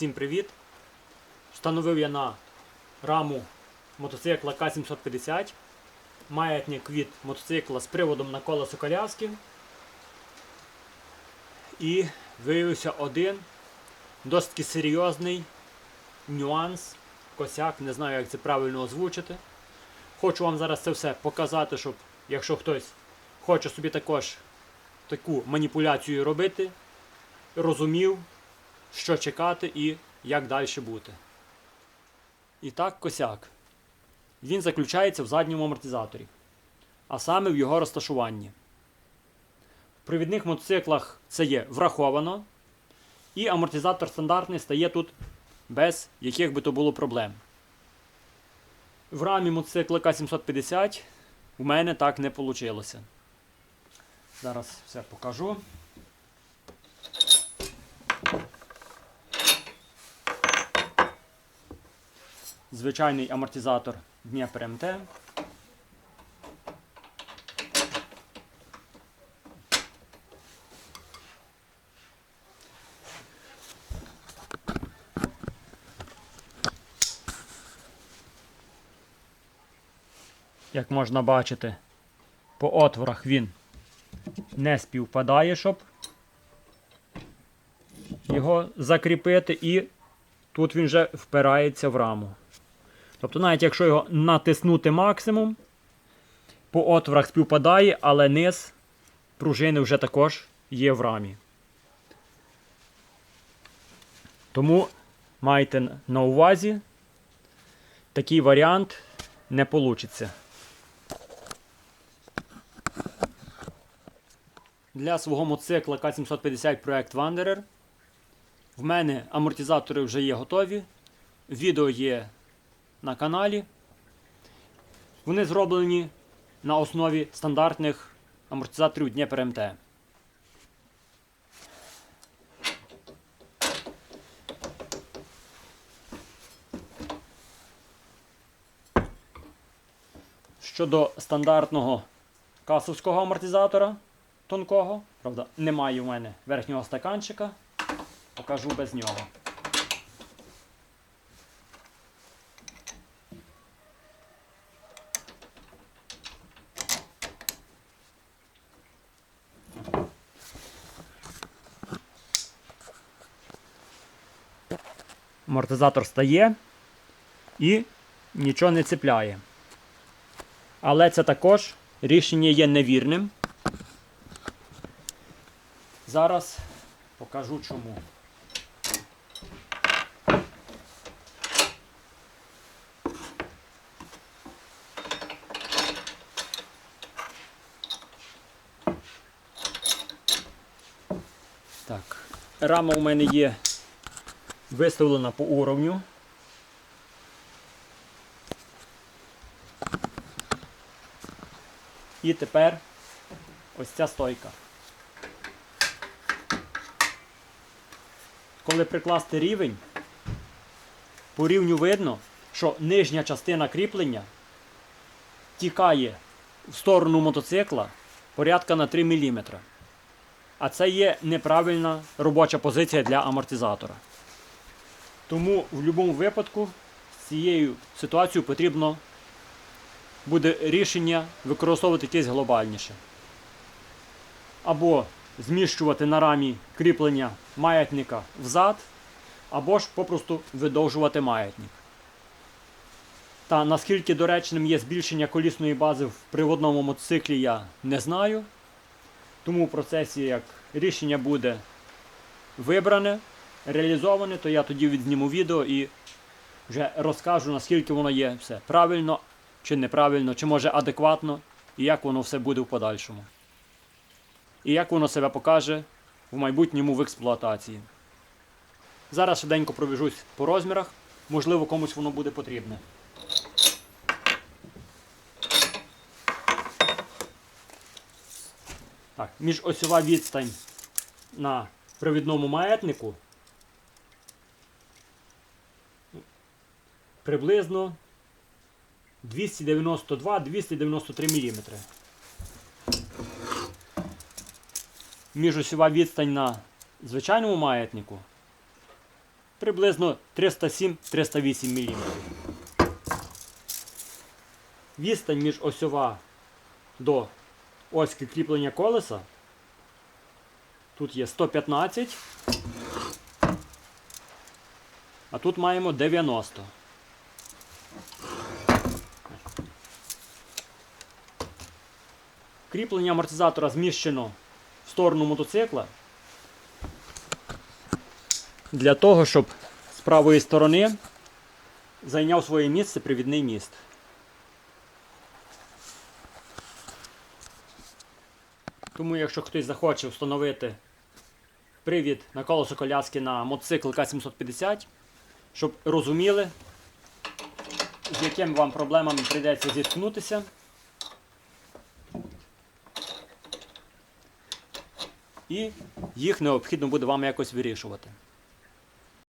Всім привіт! Встановив я на раму мотоцикла К750 маятник від мотоцикла з приводом на колесо коляски. І виявився один досить серйозний нюанс, косяк, не знаю, як це правильно озвучити. Хочу вам зараз це все показати, щоб якщо хтось хоче собі також таку маніпуляцію робити, розумів, що чекати і як далі бути. І так, косяк. Він заключається в задньому амортизаторі, а саме в його розташуванні. В провідних мотоциклах це є враховано, і амортизатор стандартний стає тут без яких би то було проблем. В рамі мотоцикла К750 у мене так не вийшло. Зараз все покажу. Звичайний амортизатор Дніпр МТ. Як можна бачити, по отворах він не співпадає, щоб його закріпити, і тут він вже впирається в раму. Тобто, навіть якщо його натиснути максимум, по отворах співпадає, але низ пружини вже також є в рамі. Тому майте на увазі, такий варіант не вийде. Для свого мотоцикла К750 проект Wanderer. В мене амортизатори вже є готові. Відео є на каналі. Вони зроблені на основі стандартних амортизаторів Дніпр МТ. Щодо стандартного касовського амортизатора тонкого, правда, немає у мене верхнього стаканчика, покажу без нього. Амортизатор стає і нічого не цепляє. Але це також рішення є невірним. Зараз покажу чому. Так, рама у мене є виставлена по уровню. І тепер ось ця стойка. Коли прикласти рівень, по рівню видно, що нижня частина кріплення тікає в сторону мотоцикла порядка на 3 мм. А це є неправильна робоча позиція для амортизатора. Тому в будь-якому випадку з цією ситуацією потрібно буде рішення використовувати якесь глобальніше. Або зміщувати на рамі кріплення маятника взад, або ж попросту видовжувати маятник. Та наскільки доречним є збільшення колісної бази в приводному мотоциклі, я не знаю. Тому в процесі, як рішення буде вибране, реалізоване, то я тоді відзніму відео і вже розкажу, наскільки воно є все правильно чи неправильно, чи може адекватно, і як воно все буде в подальшому. І як воно себе покаже в майбутньому в експлуатації. Зараз швиденько пробіжусь по розмірах, можливо, комусь воно буде потрібне. Так, міжосьова відстань на провідному маятнику приблизно 292-293 мм. Міжосьова відстань на звичайному маятнику приблизно 307-308 мм. Відстань між осьова до оськи кріплення колеса. Тут є 115, а тут маємо 90. Кріплення амортизатора зміщено в сторону мотоцикла для того, щоб з правої сторони зайняв своє місце привідний міст. Тому, якщо хтось захоче встановити привід на колесо коляски на мотоцикл К750, щоб розуміли, з якими вам проблемами прийдеться зіткнутися. І їх необхідно буде вам якось вирішувати.